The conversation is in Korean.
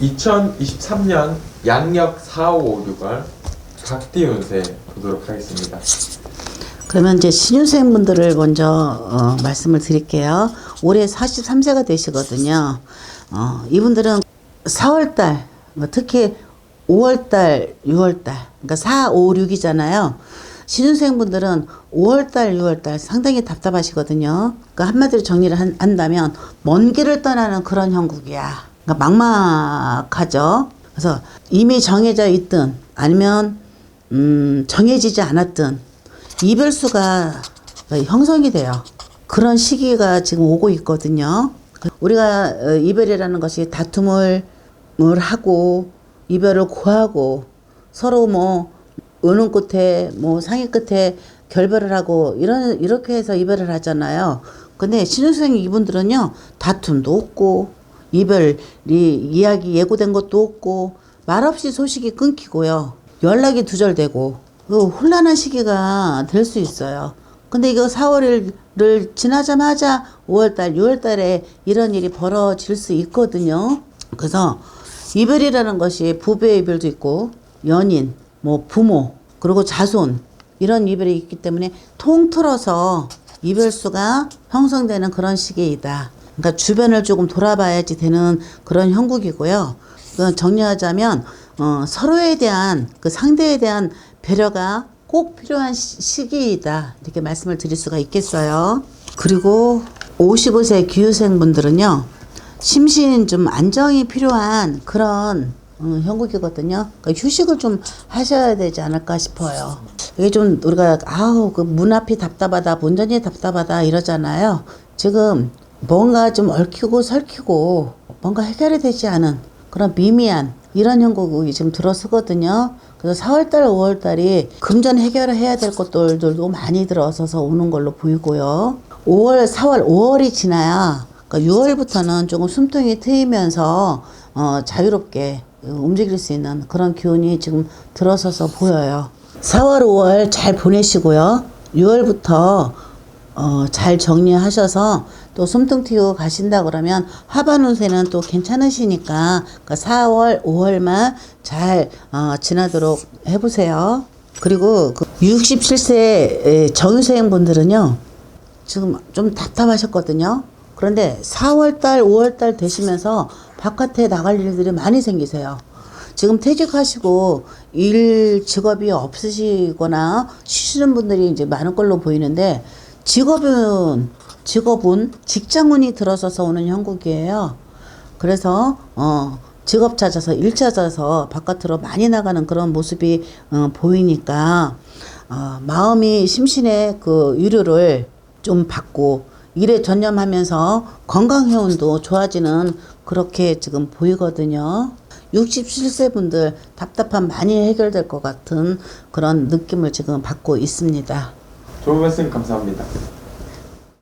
2023년 양력 4, 5, 6월 각띠 운세 보도록 하겠습니다. 그러면 이제 신유생분들을 먼저 어, 말씀을 드릴게요. 올해 43세가 되시거든요. 어, 이분들은 4월달, 뭐 특히 5월달, 6월달, 그러니까 4, 5, 6이잖아요. 신유생분들은 5월달, 6월달 상당히 답답하시거든요. 그러니까 한마디로 정리를 한, 한다면 먼 길을 떠나는 그런 형국이야. 그러니까 막막하죠. 그래서 이미 정해져 있든 아니면 음, 정해지지 않았든 이별수가 형성이 돼요. 그런 시기가 지금 오고 있거든요. 우리가 어, 이별이라는 것이 다툼을 을 하고 이별을 고하고 서로 뭐 어느 끝에 뭐 상의 끝에 결별을 하고 이런 이렇게 해서 이별을 하잖아요. 근데 신혼생 이분들은요 다툼도 없고 이별이 이야기 예고된 것도 없고 말없이 소식이 끊기고요 연락이 두절되고 그 혼란한 시기가 될 수 있어요. 근데 이거 4월을 지나자마자 5월달, 6월달에 이런 일이 벌어질 수 있거든요. 그래서 이별이라는 것이 부부의 이별도 있고 연인, 뭐 부모, 그리고 자손 이런 이별이 있기 때문에 통틀어서 이별수가 형성되는 그런 시기이다. 그러니까 주변을 조금 돌아봐야지 되는 그런 형국이고요. 그 정리하자면 어, 서로에 대한 그 상대에 대한 배려가 꼭 필요한 시- 시기이다. 이렇게 말씀을 드릴 수가 있겠어요. 그리고 55세 기후생분들은요. 심신 좀 안정이 필요한 그런 어, 형국이거든요. 그러니까 휴식을 좀 하셔야 되지 않을까 싶어요. 이게 좀 우리가 아우 그 문 앞이 답답하다, 본전이 답답하다 이러잖아요. 지금 뭔가 좀 얽히고 설키고 뭔가 해결이 되지 않은 그런 미미한 이런 형국이 지금 들어서거든요. 그래서 4월달, 5월달이 금전 해결을 해야 될 것들도 많이 들어서서 오는 걸로 보이고요. 5월, 4월, 5월이 지나야 그러니까 6월부터는 조금 숨통이 트이면서 어, 자유롭게 움직일 수 있는 그런 기운이 지금 들어서서 보여요. 4월, 5월 잘 보내시고요. 6월부터 어, 잘 정리하셔서 또 숨통 튀고 가신다 그러면 하반 운세는 또 괜찮으시니까 그 4월, 5월만 잘 어, 지나도록 해보세요. 그리고 그 67세 정유생 분들은요. 지금 좀 답답하셨거든요. 그런데 4월달, 5월달 되시면서 바깥에 나갈 일들이 많이 생기세요. 지금 퇴직하시고 일 직업이 없으시거나 쉬시는 분들이 이제 많은 걸로 보이는데 직업은 직업은 직장운이 들어서서 오는 형국이에요. 그래서 어 직업 찾아서 일 찾아서 바깥으로 많이 나가는 그런 모습이 어, 보이니까 어, 마음이 심신의 그 유료를 좀 받고 일에 전념하면서 건강 회원도 좋아지는 그렇게 지금 보이거든요. 67세 분들 답답함 많이 해결될 것 같은 그런 느낌을 지금 받고 있습니다. 좋은 말씀 감사합니다.